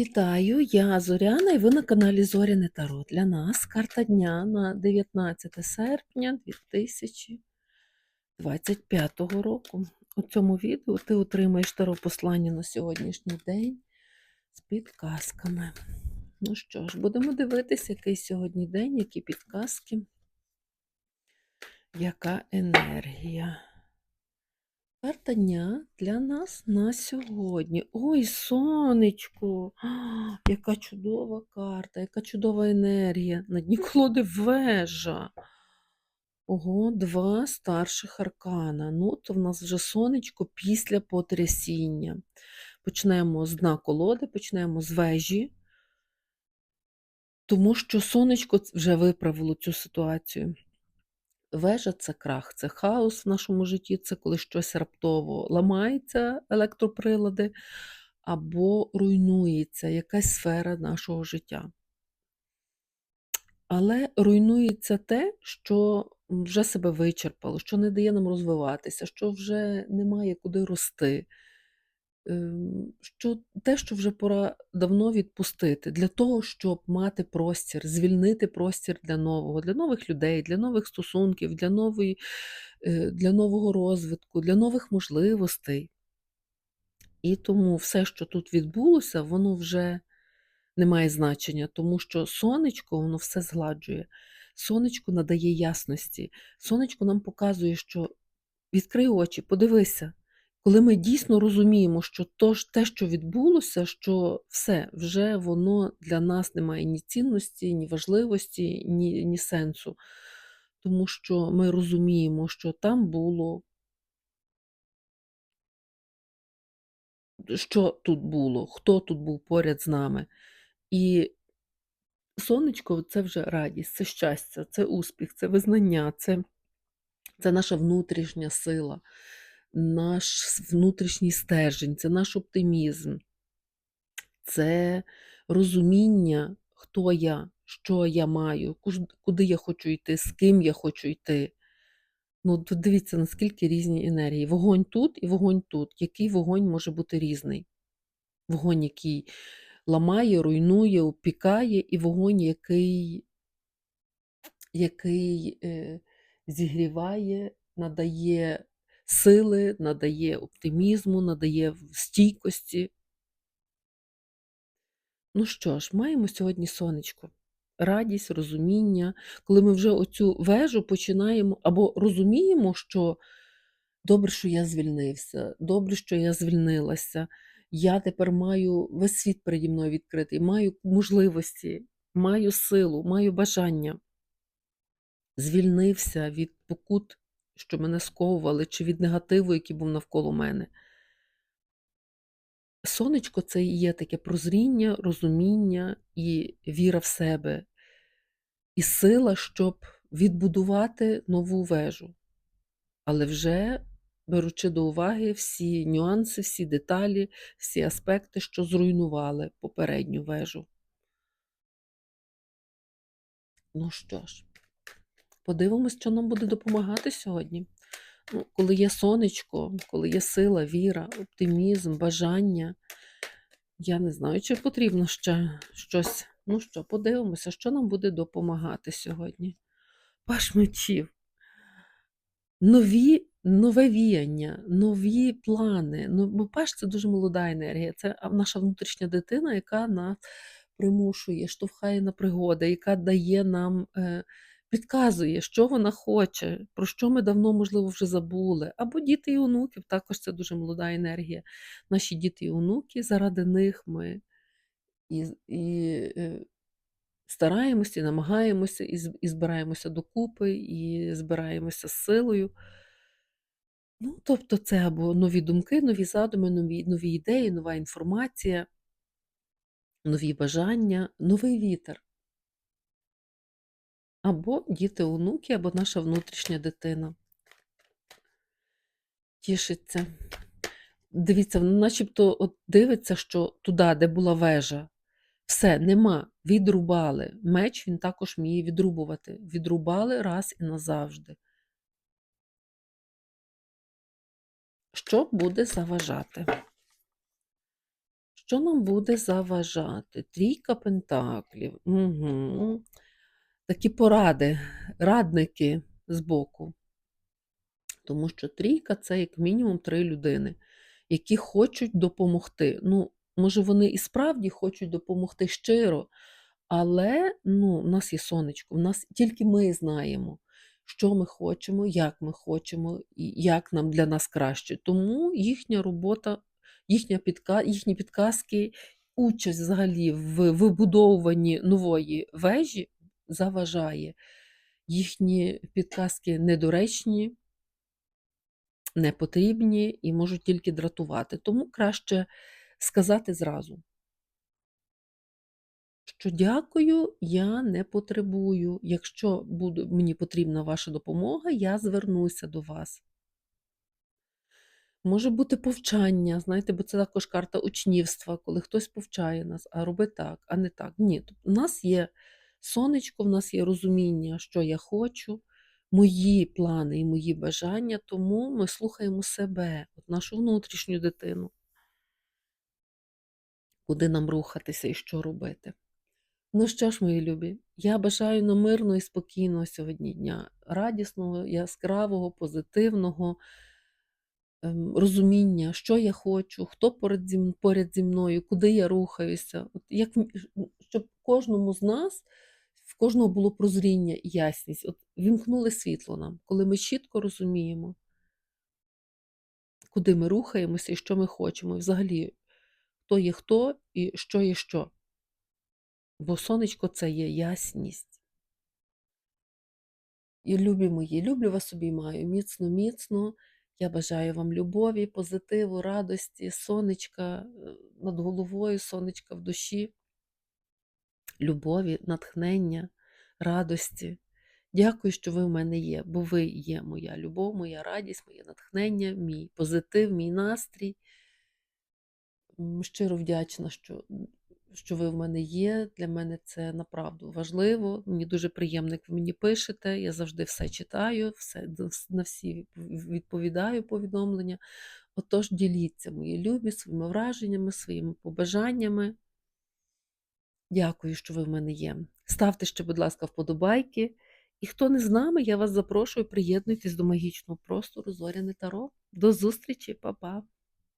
Вітаю, я Зоряна і ви на каналі Зоряне Таро. Для нас карта дня на 19 серпня 2025 року. У цьому відео ти отримаєш таро послання на сьогоднішній день з підказками. Ну що ж, будемо дивитися, який сьогодні день, які підказки, яка енергія. Карта дня для нас на сьогодні. Ой, сонечко! А, яка чудова карта, яка чудова енергія. На дні колоди вежа. Ого, два старших аркана. Ну, то в нас вже сонечко після потрясіння. Почнемо з дна колоди, почнемо з вежі, тому що сонечко вже виправило цю ситуацію. Вежа це крах, це хаос в нашому житті, це коли щось раптово ламається, електроприлади, або руйнується якась сфера нашого життя. Але руйнується те, що вже себе вичерпало, що не дає нам розвиватися, що вже немає куди рости, що те, що вже пора давно відпустити, для того, щоб мати простір, звільнити простір для нового, для нових людей, для нових стосунків, для, нової, е, для нового розвитку, для нових можливостей. І тому все, що тут відбулося, воно вже не має значення, тому що сонечко воно все згладжує. Сонечко надає ясності. Сонечко нам показує, що відкрий очі, подивися. Коли ми дійсно розуміємо, що то те, що відбулося, що все, вже воно для нас не має ні цінності, ні важливості, ні, ні сенсу. Тому що ми розуміємо, що там було, що тут було, хто тут був поряд з нами. І сонечко це вже радість, це щастя, це успіх, це визнання, це, це наша внутрішня сила, наш внутрішній стержень, це наш оптимізм, це розуміння, хто я, що я маю, куди я хочу йти, з ким я хочу йти. Ну, дивіться, наскільки різні енергії. Вогонь тут і вогонь тут. Який вогонь може бути різний? Вогонь, який ламає, руйнує, опікає, і вогонь, який, який е, зігріває, надає сили, надає оптимізму, надає стійкості. Ну що ж, маємо сьогодні сонечко. Радість, розуміння, коли ми вже оцю вежу починаємо або розуміємо, що добре, що я звільнився, добре, що я звільнилася. Я тепер маю весь світ переді мною відкритий, маю можливості, маю силу, маю бажання. Звільнився від покут, що мене сковували, чи від негативу, який був навколо мене. Сонечко це і є таке прозріння, розуміння і віра в себе, і сила, щоб відбудувати нову вежу. Але вже беручи до уваги всі нюанси, всі деталі, всі аспекти, що зруйнували попередню вежу. Ну що ж, подивимось, що нам буде допомагати сьогодні. Ну, коли є сонечко, коли є сила, віра, оптимізм, бажання. Я не знаю, чи потрібно ще щось. Ну що, подивимося, що нам буде допомагати сьогодні. Паш мечів. Нові, нове віяння, нові плани. Ну, бо паш це дуже молода енергія. Це наша внутрішня дитина, яка нас примушує, штовхає на пригоди, яка дає нам, е, підказує, що вона хоче, про що ми давно, можливо, вже забули. Або діти і онуків, також це дуже молода енергія. Наші діти і онуки, заради них ми і, і е, стараємося, і намагаємося, і, збираємося докупи, і збираємося з силою. Ну, тобто, це або нові думки, нові задуми, нові, нові ідеї, нова інформація, нові бажання, новий вітер. Або діти, онуки, або наша внутрішня дитина. Тішиться. Дивіться, воно начебто от дивиться, що туди, де була вежа, все, нема, відрубали. Меч він також вміє відрубувати. Відрубали раз і назавжди. Що буде заважати? Що нам буде заважати? Трійка пентаклів. Угу. Такі поради, радники збоку. Тому що трійка це як мінімум три людини, які хочуть допомогти. Ну, може, вони і справді хочуть допомогти щиро, але ну, в нас є сонечко, в нас тільки ми знаємо, що ми хочемо, як ми хочемо, і як нам для нас краще. Тому їхня робота, їхня підка, їхні підказки, участь взагалі в вибудовуванні нової вежі заважає. Їхні підказки недоречні, непотрібні і можуть тільки дратувати. Тому краще сказати зразу, що дякую, я не потребую. Якщо буде, мені потрібна ваша допомога, я звернуся до вас. Може бути повчання, знаєте, бо це також карта учнівства, коли хтось повчає нас, а роби так, а не так. Ні, у нас є сонечко, в нас є розуміння, що я хочу, мої плани і мої бажання, тому ми слухаємо себе, нашу внутрішню дитину, куди нам рухатися і що робити. Ну що ж, мої любі, я бажаю нам мирного і спокійного сьогодні дня, радісного, яскравого, позитивного ем, розуміння, що я хочу, хто поряд зі, поряд зі мною, куди я рухаюся. От як, щоб кожному з нас, в кожного було прозріння і ясність. От вімкнули світло нам, коли ми чітко розуміємо, куди ми рухаємося і що ми хочемо. І взагалі, хто є хто і що є що. Бо сонечко це є ясність. І любі мої, люблю вас обіймаю міцно, міцно. Я бажаю вам любові, позитиву, радості, сонечка е, над головою, сонечка в душі, любові, натхнення, радості. Дякую, що ви в мене є, бо ви є моя любов, моя радість, моє натхнення, мій позитив, мій настрій. Щиро вдячна, що, що ви в мене є. Для мене це направду важливо. Мені дуже приємно, як ви мені пишете. Я завжди все читаю, все, на всі відповідаю повідомлення. Отож, діліться, мої любі, своїми враженнями, своїми побажаннями. Дякую, що ви в мене є. Ставте ще, будь ласка, вподобайки. І хто не з нами, я вас запрошую, приєднуйтесь до магічного простору Зоряне Таро. До зустрічі, па-па!